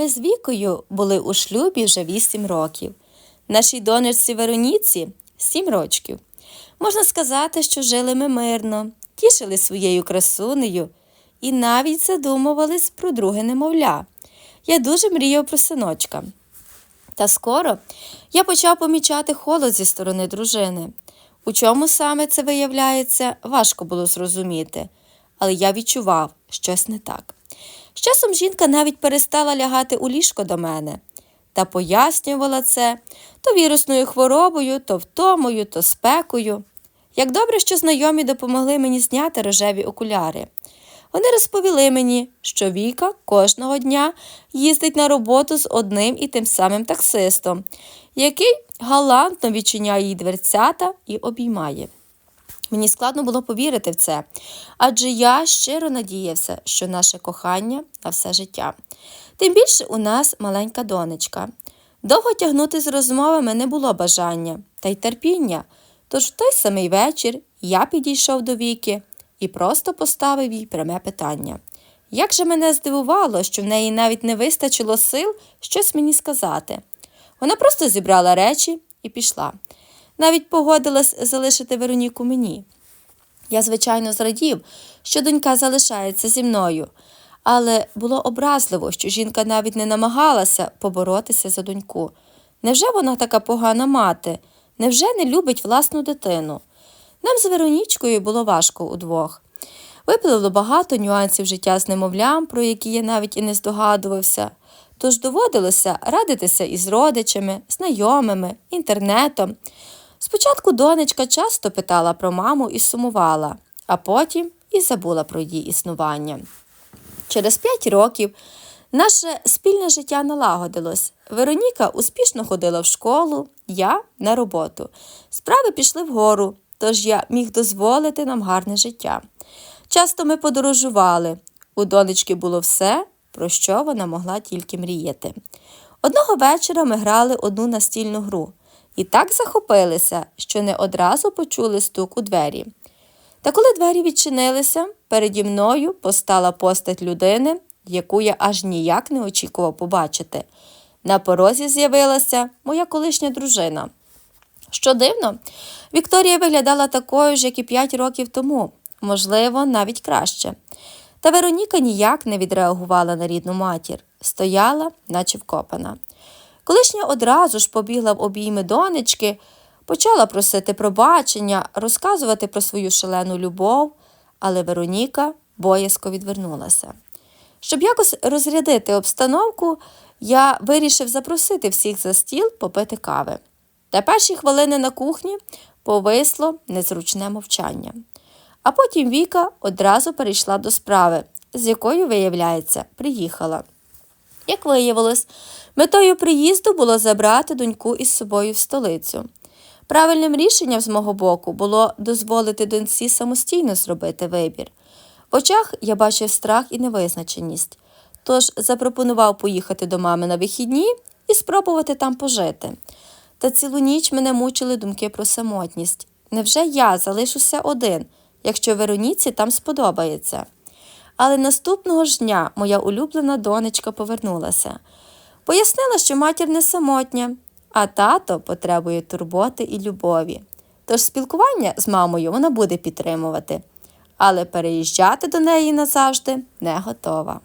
Ми з Вікою були у шлюбі вже вісім років. Нашій донечці Вероніці сім рочків. Можна сказати, що жили ми мирно, тішили своєю красунею і навіть задумувались про друге немовля. Я дуже мріяв про синочка. Та скоро я почав помічати холод зі сторони дружини. У чому саме це виявляється, важко було зрозуміти, але я відчував щось не так. З часом жінка навіть перестала лягати у ліжко до мене та пояснювала це то вірусною хворобою, то втомою, то спекою. Як добре, що знайомі допомогли мені зняти рожеві окуляри. Вони розповіли мені, що Віка кожного дня їздить на роботу з одним і тим самим таксистом, який галантно відчиняє їй дверцята і обіймає. Мені складно було повірити в це, адже я щиро надіявся, що наше кохання на все життя. Тим більше у нас маленька донечка. Довго тягнути з розмовами не було бажання та й терпіння. Тож в той самий вечір я підійшов до Віки і просто поставив їй пряме питання. Як же мене здивувало, що в неї навіть не вистачило сил щось мені сказати. Вона просто зібрала речі і пішла. Навіть погодилась залишити Вероніку мені. Я, звичайно, зрадів, що донька залишається зі мною, але було образливо, що жінка навіть не намагалася поборотися за доньку. Невже вона така погана мати? Невже не любить власну дитину? Нам з Веронічкою було важко удвох. Випливло багато нюансів життя з немовлям, про які я навіть і не здогадувався. Тож доводилося радитися із родичами, знайомими, інтернетом. Спочатку донечка часто питала про маму і сумувала, а потім і забула про її існування. Через п'ять років наше спільне життя налагодилось. Вероніка успішно ходила в школу, я на роботу. Справи пішли вгору, тож я міг дозволити нам гарне життя. Часто ми подорожували. У донечки було все, про що вона могла тільки мріяти. Одного вечора ми грали одну настільну гру і так захопилися, що не одразу почули стук у двері. Та коли двері відчинилися, переді мною постала постать людини, яку я аж ніяк не очікував побачити. На порозі з'явилася моя колишня дружина. Що дивно, Вікторія виглядала такою ж, як і п'ять років тому, можливо, навіть краще. Та Вероніка ніяк не відреагувала на рідну матір, стояла, наче вкопана. Колишня одразу ж побігла в обійми донечки, почала просити пробачення, розказувати про свою шалену любов, але Вероніка боязко відвернулася. Щоб якось розрядити обстановку, я вирішив запросити всіх за стіл попити кави. Та перші хвилини на кухні повисло незручне мовчання. А потім Віка одразу перейшла до справи, з якою, виявляється, приїхала. Як виявилось, метою приїзду було забрати доньку із собою в столицю. Правильним рішенням з мого боку було дозволити доньці самостійно зробити вибір. В очах я бачив страх і невизначеність, тож запропонував поїхати до мами на вихідні і спробувати там пожити. Та цілу ніч мене мучили думки про самотність. Невже я залишуся один, якщо Вероніці там сподобається? Але наступного ж дня моя улюблена донечка повернулася. Пояснила, що матір не самотня, а тато потребує турботи і любові. Тож спілкування з мамою вона буде підтримувати, але переїжджати до неї назавжди не готова.